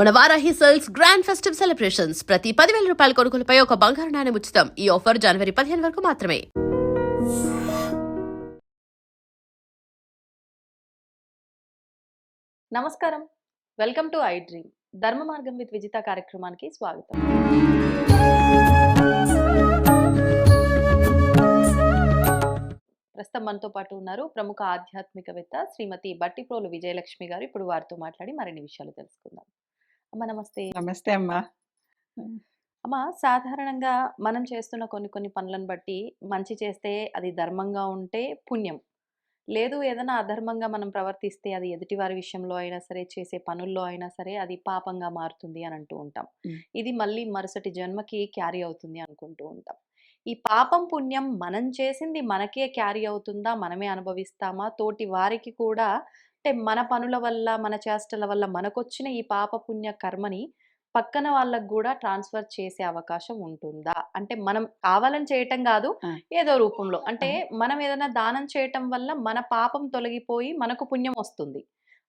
మన Varahi cells grand festive celebrations. ప్రతి పదివేల రూపాయల కొనుగోలుపై ఒక బంగారు నాణ్యం ఉచితం. ఈ ఆఫర్ జనవరి పదిహేను వరకు మాత్రమే. నమస్కారం. Welcome to iDream. Dharma Margam with Vijitha కార్యక్రమానికి స్వాగతం. ప్రస్తుతం మనతో పాటు ఉన్నారు ప్రముఖ ఆధ్యాత్మికవేత్త శ్రీమతి బట్టిప్రోలు విజయలక్ష్మి గారు. ఇప్పుడు వారితో మాట్లాడి మరిన్ని విషయాలు తెలుసుకుందాం. అమ్మ నమస్తే. నమస్తే అమ్మా. అమ్మ సాధారణంగా మనం చేస్తున్న కొన్ని కొన్ని పనులను బట్టి మంచి చేస్తే అది ధర్మంగా ఉంటే పుణ్యం. లేదు ఏదైనా అధర్మంగా మనం ప్రవర్తిస్తే అది ఎదుటివారి విషయంలో అయినా సరే చేసే పనుల్లో అయినా సరే అది పాపంగా మారుతుంది అని అంటూ ఉంటాం. ఇది మళ్ళీ మరుసటి జన్మకి క్యారీ అవుతుంది అనుకుంటూ ఉంటాం. ఈ పాపం పుణ్యం మనం చేసింది మనకే క్యారీ అవుతుందా మనమే అనుభవిస్తామా? తోటి వారికి కూడా అంటే మన పనుల వల్ల మన చేష్టల వల్ల మనకొచ్చిన ఈ పాప పుణ్య కర్మని పక్కన వాళ్ళకు కూడా ట్రాన్స్ఫర్ చేసే అవకాశం ఉంటుందా? అంటే మనం కావాలని చేయటం కాదు. ఏదో రూపంలో. అంటే మనం ఏదైనా దానం చేయటం వల్ల మన పాపం తొలగిపోయి మనకు పుణ్యం వస్తుంది.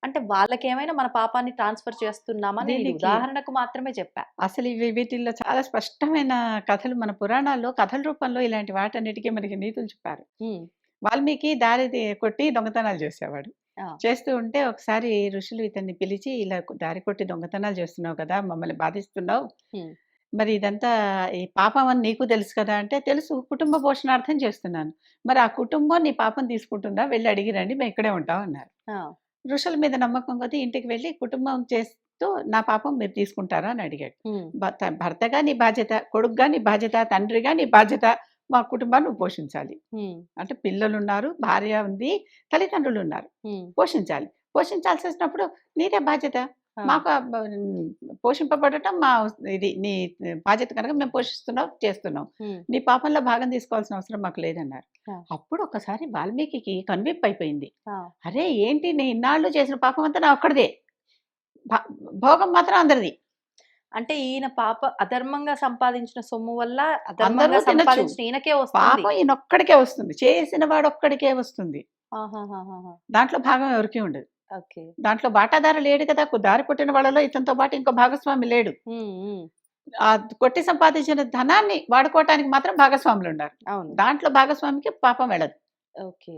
అంటే వాళ్ళకి ఏమైనా మన పాపాన్ని ట్రాన్స్ఫర్ చేస్తున్నామా? నేను ఉదాహరణకు మాత్రమే చెప్పా. అసలు ఇవి వీటిల్లో చాలా స్పష్టమైన కథలు మన పురాణాల్లో కథల రూపంలో ఇలాంటి వాటన్నిటికీ మనకి నీతులు చెప్పారు. వాల్మీకి దారి కొట్టి దొంగతనాలు చేసేవాడు. చేస్తూ ఉంటే ఒకసారి ఋషులు ఇతన్ని పిలిచి ఇలా దారి కొట్టి దొంగతనాలు చేస్తున్నావు కదా! మమ్మల్ని బాధిస్తున్నావు. మరి ఇదంతా ఈ పాపం అని నీకు తెలుసు కదా అంటే తెలుసు. కుటుంబ పోషణార్థం చేస్తున్నాను. మరి ఆ కుటుంబం నీ పాపం తీసుకుంటుందా? వెళ్ళి అడిగి రండి మేము ఇక్కడే ఉంటాం అన్నారు. ఋషుల మీద నమ్మకం కొద్దీ ఇంటికి వెళ్ళి కుటుంబం చేస్తూ నా పాపం మీరు తీసుకుంటారా? అని అడిగాడు. భర్తగా నీ బాధ్యత కొడుకుగా నీ బాధ్యత తండ్రిగా నీ బాధ్యత మా కుటుంబాన్ని పోషించాలి. అంటే పిల్లలు ఉన్నారు భార్య ఉంది తల్లిదండ్రులు ఉన్నారు పోషించాలి. పోషించాల్సి వచ్చినప్పుడు నీదే బాధ్యత. మాకు పోషింపబడటం మా ఇది నీ బాధ్యత కనుక మేము పోషిస్తున్నాం చేస్తున్నాం. నీ పాపంలో భాగం తీసుకోవాల్సిన అవసరం మాకు లేదన్నారు. అప్పుడు ఒకసారి వాల్మీకి కన్విప్ అయిపోయింది. అరే ఏంటి నేను ఇన్నాళ్ళు చేసిన పాపం అంతా నా ఒక్కడిదే. భోగం మాత్రం అందరిది. అంటే ఈయన పాప అధర్మంగా సంపాదించిన సొమ్ము వల్ల అధర్మంగా. సంపాదించిన ఈయనకే వస్తుంది. పాపం ఈయనొక్కడికే వస్తుంది. చేసిన వాడు ఒక్కడికే వస్తుంది. దాంట్లో భాగం ఎవరికి ఉండదు. దాంట్లో బాటాదార లేడు కదా. దారి పుట్టిన వాళ్ళలో ఇతనితో పాటు ఇంకో భాగస్వామి లేడు. ఆ కొట్టి సంపాదించిన ధనాన్ని వాడుకోవటానికి మాత్రం భాగస్వాములు ఉన్నారు అవును. దాంట్లో భాగస్వామికి పాపం వెళ్ళదు. ఓకే.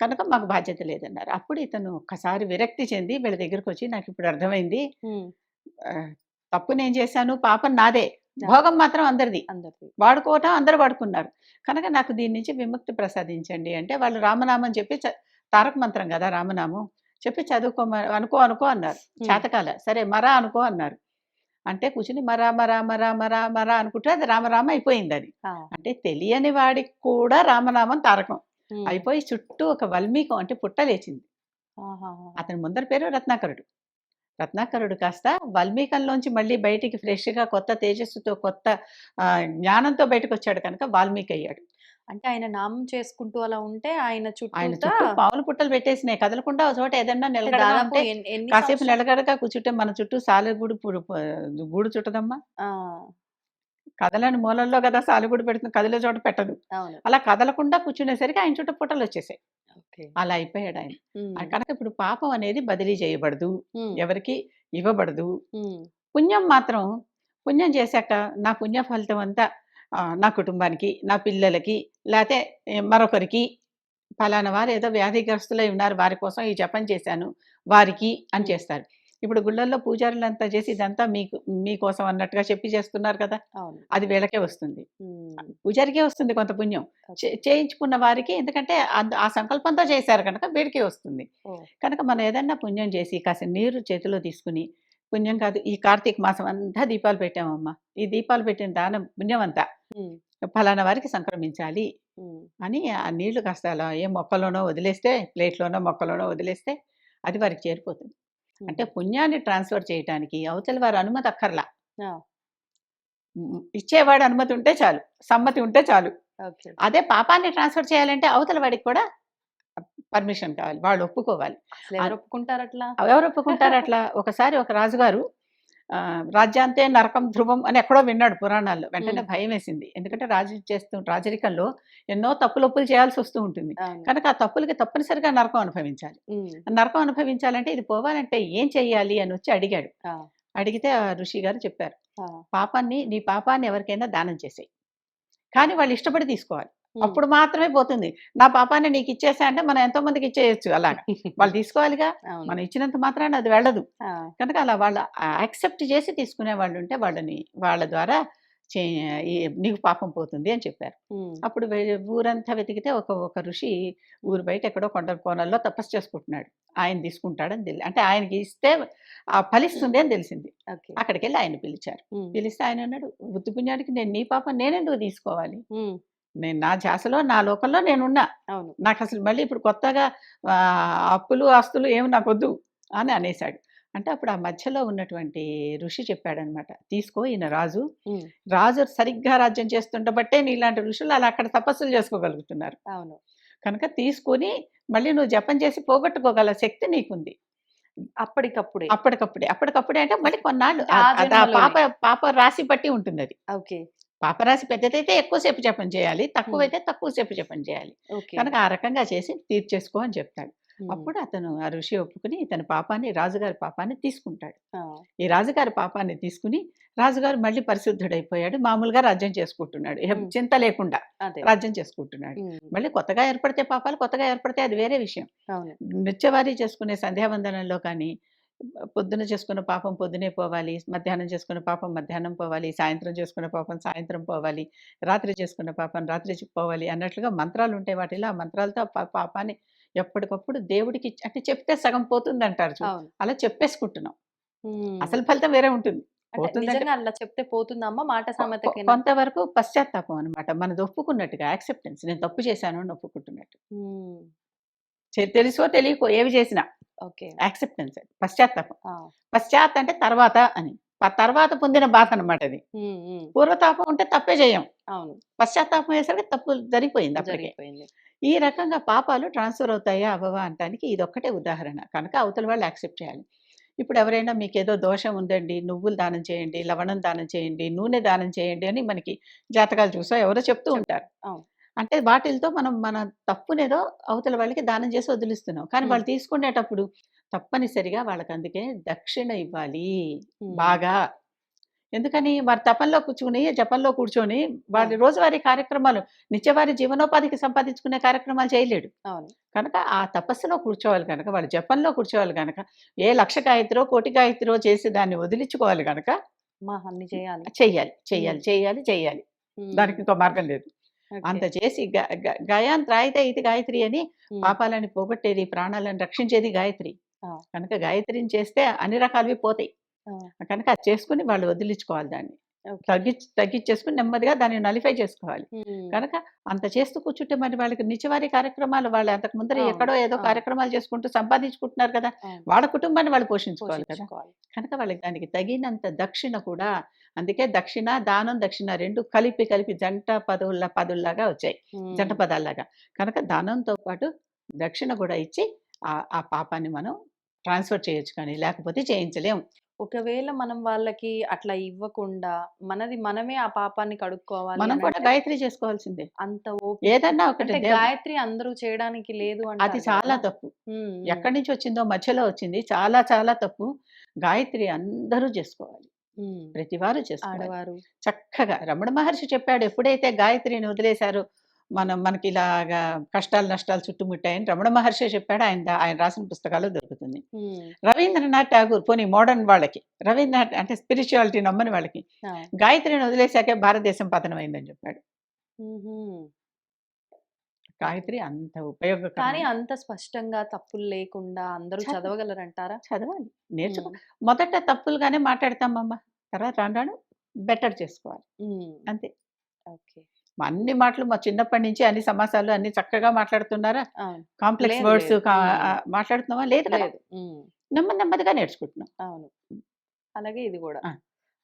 కనుక మాకు బాధ్యత లేదన్నారు. అప్పుడు ఇతను ఒక్కసారి విరక్తి చెంది వీళ్ళ దగ్గరకు వచ్చి నాకు ఇప్పుడు అర్థమైంది తప్పు నేను చేశాను పాపం నాదే. భోగం మాత్రం అందరిది. అందరిది. వాడుకోవటం అందరూ వాడుకున్నారు. కనుక నాకు దీని నుంచి విముక్తి ప్రసాదించండి అంటే వాళ్ళు రామనామం చెప్పి తారక మంత్రం కదా రామనామం చెప్పి చదువుకోమ అనుకో అనుకో అన్నారు. చేతకాల. సరే మరా అనుకో అన్నారు. అంటే కూర్చుని మరా మరా మరా మరా మరా అనుకుంటే అది రామరామ అయిపోయింది అది అంటే తెలియని వాడికి కూడా రామనామం తారకం. అయిపోయి చుట్టూ ఒక వల్మీకం అంటే పుట్ట లేచింది. ఆహాహా. అతని ముందర పేరు రత్నాకరుడు. రత్నాకరుడు కాస్త వాల్మీకంలోంచి మళ్ళీ బయటికి ఫ్రెష్గా కొత్త తేజస్సుతో కొత్త జ్ఞానంతో బయటకు వచ్చాడు కనుక వాల్మీకి అయ్యాడు అంటే ఆయన నామం చేసుకుంటూ అలా ఉంటే ఆయన చుట్టూ పావులు పుట్టలు పెట్టేసినాయి. కదలకుండా ఒక చోట ఏదన్నా నిలకడగా ఎన్ని కాసేపు? నిలకడగా కూర్చుంటే మన చుట్టూ సాలెగూడు గూడు చుట్టదమ్మా. కదలని మూలల్లో కదా సాలెగూడు పెడుతుంది. కదిలే చోట పెట్టదు. అలా కదలకుండా కూర్చునేసరికి ఆయన చుట్టూ పుట్టలు వచ్చేసాయి అలా అయిపోయాడు ఆయన. కనుక ఇప్పుడు పాపం అనేది బదిలీ చేయబడదు. ఎవరికి ఇవ్వబడదు. పుణ్యం మాత్రం పుణ్యం చేశాక నా పుణ్య ఫలితం అంతా నా కుటుంబానికి నా పిల్లలకి లేకపోతే మరొకరికి ఫలానా వారు ఏదో వ్యాధిగ్రస్తులై ఉన్నారు వారి కోసం ఈ జపం చేశాను వారికి అని. చేస్తారు. ఇప్పుడు గుళ్ళల్లో పూజారులంతా చేసి ఇదంతా మీకు మీకోసం అన్నట్టుగా చెప్పి చేస్తున్నారు కదా అది వీళ్ళకే వస్తుంది. పూజారికే వస్తుంది కొంత పుణ్యం. చే- చేయించుకున్న వారికి ఎందుకంటే అంద- ఆ సంకల్పంతో చేశారు కనుక వీడికే వస్తుంది. కనుక మనం ఏదన్నా పుణ్యం చేసి కాస్త నీరు చేతిలో తీసుకుని పుణ్యం కాదు ఈ కార్తీక మాసం అంతా దీపాలు పెట్టామమ్మా. ఈ దీపాలు పెట్టిన దానం పుణ్యం అంతా ఫలానా వారికి సంక్రమించాలి అని ఆ నీళ్ళు కాస్త అలా ఏ మొక్కలోనో వదిలేస్తే ప్లేట్లోనో మొక్కలోనో వదిలేస్తే అది వారికి చేరిపోతుంది. అంటే పుణ్యాన్ని ట్రాన్స్ఫర్ చేయడానికి అవతల వారి అనుమతి అక్కర్లా. ఇచ్చేవాడు అనుమతి ఉంటే చాలు సమ్మతి ఉంటే చాలు. అదే పాపాన్ని ట్రాన్స్ఫర్ చేయాలంటే అవతల వాడికి కూడా పర్మిషన్ కావాలి వాళ్ళు ఒప్పుకోవాలి. ఒప్పుకుంటారు అట్లా ఎవరు ఒప్పుకుంటారు అట్లా ఒకసారి ఒక రాజుగారు రాజ్యాంతే నరకం ధ్రువం అని ఎక్కడో విన్నాడు పురాణాల్లో. వెంటనే. భయం వేసింది ఎందుకంటే రాజు చేస్తూ రాజరికంలో ఎన్నో తప్పులొప్పులు చేయాల్సి వస్తూ ఉంటుంది. కనుక ఆ తప్పులకి తప్పనిసరిగా నరకం అనుభవించాలి. నరకం అనుభవించాలంటే ఇది పోవాలంటే ఏం చెయ్యాలి అని వచ్చి అడిగాడు. అడిగితే ఆ ఋషి గారు చెప్పారు పాపాన్ని నీ పాపాన్ని ఎవరికైనా దానం చేసేయి. కానీ వాళ్ళు ఇష్టపడి తీసుకోవాలి. అప్పుడు మాత్రమే పోతుంది. నా పాపాన్ని నీకు ఇచ్చేసా అంటే మనం ఎంతో మందికి ఇచ్చేయచ్చు అలాగా. వాళ్ళు తీసుకోవాలిగా. మనం ఇచ్చినంత మాత్రాన అది వెళ్ళదు. కనుక అలా వాళ్ళు యాక్సెప్ట్ చేసి తీసుకునే వాళ్ళు ఉంటే వాళ్ళని వాళ్ళ ద్వారా నీకు పాపం పోతుంది అని చెప్పారు. అప్పుడు ఊరంతా వెతికితే ఒక ఒక ఋషి ఊరు బయట ఎక్కడో కొండ కోణల్లో తపస్సు చేసుకుంటున్నాడు. ఆయన తీసుకుంటాడని తెలియదు అంటే ఆయనకి ఇస్తే ఆ ఫలిస్తుంది అని తెలిసింది. అక్కడికి వెళ్ళి ఆయన పిలిచారు. పిలిస్తే ఆయన అన్నాడు బుద్ధి పుణ్యానికి నేను నీ పాపం నేనెందుకు తీసుకోవాలి? నేను నా ధ్యాసలో నా లోకంలో నేనున్నా. అవును. నాకు అసలు మళ్ళీ ఇప్పుడు కొత్తగా అప్పులు ఆస్తులు ఏమి నాకు వద్దు అని అనేశాడు. అంటే అప్పుడు ఆ మధ్యలో ఉన్నటువంటి ఋషి చెప్పాడనమాట తీసుకో ఈయన రాజు. రాజు సరిగ్గా రాజ్యం చేస్తుండబట్టే నీలాంటి ఋషులు అలా అక్కడ తపస్సులు చేసుకోగలుగుతున్నారు. అవును. కనుక తీసుకొని మళ్ళీ నువ్వు జపం చేసి పోగొట్టుకోగల శక్తి నీకుంది. అప్పటికప్పుడే. అప్పటికప్పుడే. అప్పటికప్పుడే అంటే మళ్ళీ కొన్నాళ్ళు. పాప పాప రాశి బట్టి ఉంటుంది అది ఓకే. పాపరాశి పెద్దదైతే ఎక్కువసేపు జపం చేయాలి తక్కువైతే తక్కువసేపు జపం చేయాలి. కనుక ఆ రకంగా చేసి తీర్చేసుకో అని చెప్తాడు. అప్పుడు అతను ఆ ఋషి ఒప్పుకుని ఇతని పాపాన్ని రాజుగారి పాపాన్ని తీసుకుంటాడు. ఈ రాజుగారి పాపాన్ని తీసుకుని రాజుగారు మళ్ళీ పరిశుద్ధుడైపోయాడు. మామూలుగా రాజ్యం చేసుకుంటున్నాడు. చింత లేకుండా రాజ్యం చేసుకుంటున్నాడు. మళ్ళీ కొత్తగా ఏర్పడితే పాపాలు కొత్తగా ఏర్పడితే అది వేరే విషయం. నిత్యవారీ చేసుకునే సంధ్యావందనంలో కానీ పొద్దున చేసుకున్న పాపం పొద్దునే పోవాలి మధ్యాహ్నం చేసుకున్న పాపం మధ్యాహ్నం పోవాలి సాయంత్రం చేసుకున్న పాపం సాయంత్రం పోవాలి రాత్రి చేసుకున్న పాపం రాత్రి పోవాలి అన్నట్లుగా మంత్రాలు ఉంటాయి వాటిలో ఆ మంత్రాలతో పాపాన్ని ఎప్పటికప్పుడు దేవుడికి అంటే చెప్తే సగం పోతుంది అంటారు అలా చెప్పేసుకుంటున్నాం. అసలు ఫలితం వేరే ఉంటుంది. అలా చెప్తే పోతుందమ్మా మాట సామెతకి కొంతవరకు పశ్చాత్తాపం అనమాట మనది ఒప్పుకున్నట్టుగా యాక్సెప్టెన్స్. నేను తప్పు చేశాను అని ఒప్పుకుంటున్నట్టు. తెలుసో తెలియకో ఏవి చేసినా. ఓకే. యాక్సెప్టెన్స్ పశ్చాత్తాపం. ఆ, పశ్చాత్ అంటే తర్వాత అని. తర్వాత పొందిన బాధ అనమాట అది. పూర్వతాపం ఉంటే తప్పే చేయం అవును. పశ్చాత్తాపం వేసరికి తప్పు జరిగిపోయింది అప్పటికే. ఈ రకంగా పాపాలు ట్రాన్స్ఫర్ అవుతాయా అవ్వవా అనటానికి ఇది ఒక్కటే ఉదాహరణ. కనుక అవతల వాళ్ళు యాక్సెప్ట్ చేయాలి. ఇప్పుడు ఎవరైనా మీకు ఏదో దోషం ఉందండి నువ్వులు దానం చేయండి లవణం దానం చేయండి నూనె దానం చేయండి అని మనకి జాతకాలు చూసా ఎవరో చెప్తూ ఉంటారు. అంటే వాటిలతో మనం మన తప్పునేదో అవతల వాళ్ళకి దానం చేసి వదిలిస్తున్నాం. కానీ. వాళ్ళు తీసుకునేటప్పుడు తప్పనిసరిగా వాళ్ళకి అందుకే దక్షిణ ఇవ్వాలి. బాగా. ఎందుకని? వారి తపంలో కూర్చుని జపంలో కూర్చొని వారి. రోజువారీ కార్యక్రమాలు నిత్యవారి జీవనోపాధికి సంపాదించుకునే కార్యక్రమాలు చేయలేడు. కనుక ఆ తపస్సులో కూర్చోవాలి కనుక వాళ్ళు జపంలో కూర్చోవాలి కనుక ఏ లక్ష గాయత్రో కోటి గాయత్రో చేసి దాన్ని వదిలించుకోవాలి కనుక చేయాలి. చెయ్యాలి చెయ్యాలి చెయ్యాలి చెయ్యాలి. దానికి ఇంకో మార్గం లేదు. అంత చేసి గయాన్ త్రాయితే ఇది గాయత్రి అని పాపాలని పోగొట్టేది ప్రాణాలను రక్షించేది గాయత్రి. కనుక గాయత్రిని చేస్తే అన్ని రకాలవి పోతాయి. కనుక అది చేసుకుని వాళ్ళు వదిలించుకోవాలి దాన్ని. ఓకే. తగ్గి తగ్గించేసుకుని నెమ్మదిగా దాన్ని నలిఫై చేసుకోవాలి. కనుక అంత చేస్తూ కూర్చుంటే మరి వాళ్ళకి నిత్యవారి కార్యక్రమాలు వాళ్ళు అంతకు ముందర ఎక్కడో ఏదో. కార్యక్రమాలు చేసుకుంటూ సంపాదించుకుంటున్నారు కదా. వాళ్ళ కుటుంబాన్ని వాళ్ళు పోషించుకోవాలి కదా. కనుక వాళ్ళకి దానికి తగినంత దక్షిణ కూడా అందుకే దక్షిణ దానం దక్షిణ రెండు కలిపి కలిపి జంట పదుల పదుల్లాగా వచ్చాయి. జంట పదాల్లాగా. కనుక దానంతో పాటు దక్షిణ కూడా ఇచ్చి ఆ ఆ పాపాన్ని మనం ట్రాన్స్ఫర్ చేయొచ్చు కానీ లేకపోతే చేయించలేం. ఒకవేళ మనం వాళ్ళకి అట్లా ఇవ్వకుండా మనది మనమే ఆ పాపాన్ని కడుక్కోవాలి మనం అని కూడా అంటే గాయత్రి చేసుకోవాల్సిందే. అంత ఓపిక. ఏదన్నా ఒకటి అంటే గాయత్రి అందరూ చేయడానికి లేదు అది అంటారు చాలా. తప్పు. ఎక్కడి నుంచి వచ్చిందో మధ్యలో వచ్చింది. చాలా చాలా తప్పు. గాయత్రి అందరూ చేసుకోవాలి. ఉమ్. ప్రతి వారు చేసుకోవాలి. ఆడవారు. చక్కగా రమణ మహర్షి చెప్పాడు ఎప్పుడైతే గాయత్రిని వదిలేశారో మనం మనకి ఇలాగా కష్టాలు నష్టాలు చుట్టుముట్టాయని రమణ మహర్షి చెప్పాడు. ఆయన ఆయన రాసిన పుస్తకాలు దొరుకుతుంది. రవీంద్రనాథ్ ఠాగూర్ పోనీ మోడర్న్ వాళ్ళకి రవీంద్రనాథ్ అంటే స్పిరిచువాలిటీ నమ్మని వాళ్ళకి గాయత్రిని వదిలేశాకే భారతదేశం పతనం అయిందని చెప్పాడు. గాయత్రి అంత కానీ ఉపయోగకరం అంత స్పష్టంగా తప్పులు లేకుండా అందరూ చదవ- చదవగలరంటారా? చదవాలి. నేర్చుకో. మొదట తప్పులుగానే మాట్లాడతామమ్మ. తర్వాత రాను రాను బెటర్ చేసుకోవాలి. అంతే. ఓకే. అన్ని మాటలు మా చిన్నప్పటి నుంచి అన్ని సమాసాలు అన్ని చక్కగా మాట్లాడుతున్నారా? Complex words. మాట్లాడుతున్నావా? లేదు లేదు. నెమ్మది నెమ్మదిగా నేర్చుకుంటున్నాం. అవును. అలాగే ఇది కూడా.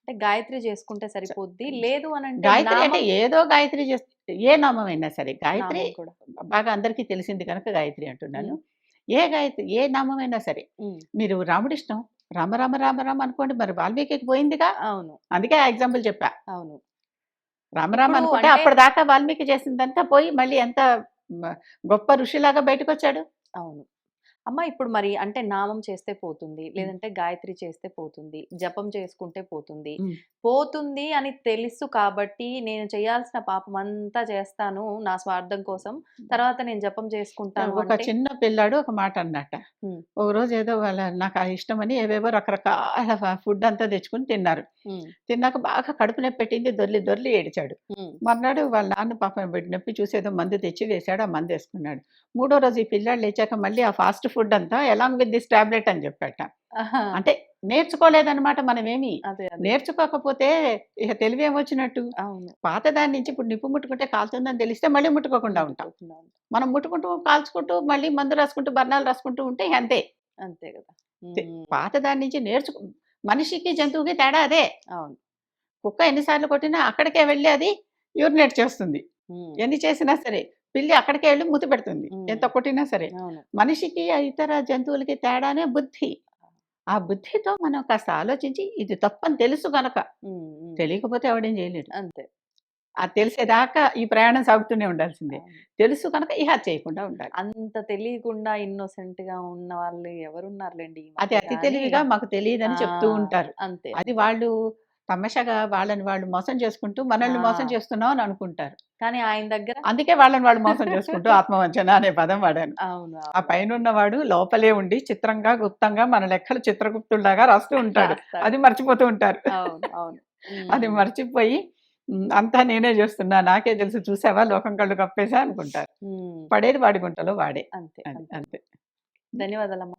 అంటే గాయత్రి చేసుకుంటే సరిపోద్ది. లేదు అని అంటే గాయత్రి అంటే ఏదో గాయత్రి చేస్తే ఏ నామం అయినా సరే గాయత్రి కూడా. బాగా అందరికీ తెలిసింది కనుక గాయత్రి అంటున్నాను. ఏ గాయత్రి ఏ నామం అయినా సరే మీరు రాముడి ఇష్టం రామ రామ రామ రామ అనుకోండి. మరి వాల్మీకి పోయిందిగా. అవును. అందుకే ఆ ఎగ్జాంపుల్ చెప్పా. అవును. రామ రామ ఇప్పుడు అనుకుంటే అప్పటిదాకా వాల్మీకి చేసిందంతా పోయి మళ్ళీ ఎంత గొప్ప ఋషిలాగా బయటకు వచ్చాడు అవును. అమ్మ ఇప్పుడు మరి అంటే నామం చేస్తే పోతుంది లేదంటే గాయత్రి చేస్తే పోతుంది జపం చేసుకుంటే పోతుంది. పోతుంది అని తెలుసు కాబట్టి నేను చేయాల్సిన పాపం అంతా చేస్తాను నా స్వార్థం కోసం. తర్వాత నేను జపం చేసుకుంటాను ఒక చిన్న పిల్లాడు ఒక మాట అన్నట్ట ఉమ్. ఒక రోజు ఏదో వాళ్ళ నాకు ఆ ఇష్టమని ఏవేవో రకరకాల ఫుడ్ అంతా తెచ్చుకుని తిన్నారు. తిన్నాక బాగా కడుపు నొప్పి పెట్టింది దొర్లి దొర్లి ఏడిచాడు. మర్నాడు వాళ్ళ నాన్న పాపం నొప్పి చూసి ఏదో మందు తెచ్చి వేశాడు ఆ మందు వేసుకున్నాడు. మూడో రోజు ఈ పిల్లాడు లేచాక మళ్ళీ ఆ ఫాస్ట్ ఫుడ్ అంతా ఎలాంగ్ విత్ దిస్ టాబ్లెట్ అని చెప్పాట. అంటే నేర్చుకోలేదన్నమాట మనమేమి. నేర్చుకోకపోతే ఇక తెలివి ఏమొచ్చినట్టు అవును. పాత దాని నుంచి ఇప్పుడు నిప్పు ముట్టుకుంటే కాలుతుందని తెలిస్తే మళ్ళీ ముట్టుకోకుండా ఉంటాం. మనం ముట్టుకుంటూ కాల్చుకుంటూ మళ్ళీ మందు రాసుకుంటూ బర్ణాలు రాసుకుంటూ ఉంటే అంతే. అంతే కదా. పాత దాని నుంచి నేర్చుకు మనిషికి జంతువుకి తేడా అదే. అవును. కుక్క ఎన్నిసార్లు కొట్టినా అక్కడికే వెళ్ళి అది యూరినేట్ చేస్తుంది. ఎన్ని చేసినా సరే పిల్లి అక్కడికే వెళ్ళి మూతి పెడుతుంది. ఎంత కొట్టినా సరే. మనిషికి ఆ ఇతర జంతువులకి తేడానే బుద్ధి. ఆ బుద్ధితో మనం కాస్త ఆలోచించి ఇది తప్పని తెలుసు ఉమ్, తెలియకపోతే ఎవడేం చేయలేడు. అంతే. అది తెలిసేదాకా ఈ ప్రయాణం సాగుతూనే ఉండాల్సిందే. తెలుసు కనుక ఇహ చేయకుండా ఉండాలి. అంత తెలియకుండా ఇన్నోసెంట్గా ఉన్న వాళ్ళు ఎవరున్నారులేండి అది అతి తెలివిగా మాకు తెలియదని చెప్తూ ఆ, ఉంటారు. అంతే. అది వాళ్ళు తమాషాగా వాళ్ళని వాళ్ళు మోసం చేసుకుంటూ మనల్ని మోసం. చేస్తున్నాం అని అనుకుంటారు. కానీ ఆయన దగ్గర అందుకే వాళ్ళని వాళ్ళు మోసం చేసుకుంటూ ఆత్మవంచన అనే పదం వాడాను. అవును ఆ పైన ఉన్నవాడు లోపలే ఉండి చిత్రంగా గుప్తంగా మన లెక్కలు చిత్రగుప్తుల్లాగా రాస్తూ ఉంటాడు. అది మర్చిపోతూ ఉంటారు. అది మర్చిపోయి "ఉమ్, అంతా నేనే చేస్తున్నా నాకే తెలుసు చూసావా? లోకం కళ్ళు కప్పేసా? అనుకుంటారు. పడేది వాడి గుంటలో వాడే. అంతే. అంతే. ధన్యవాదాలమ్మా.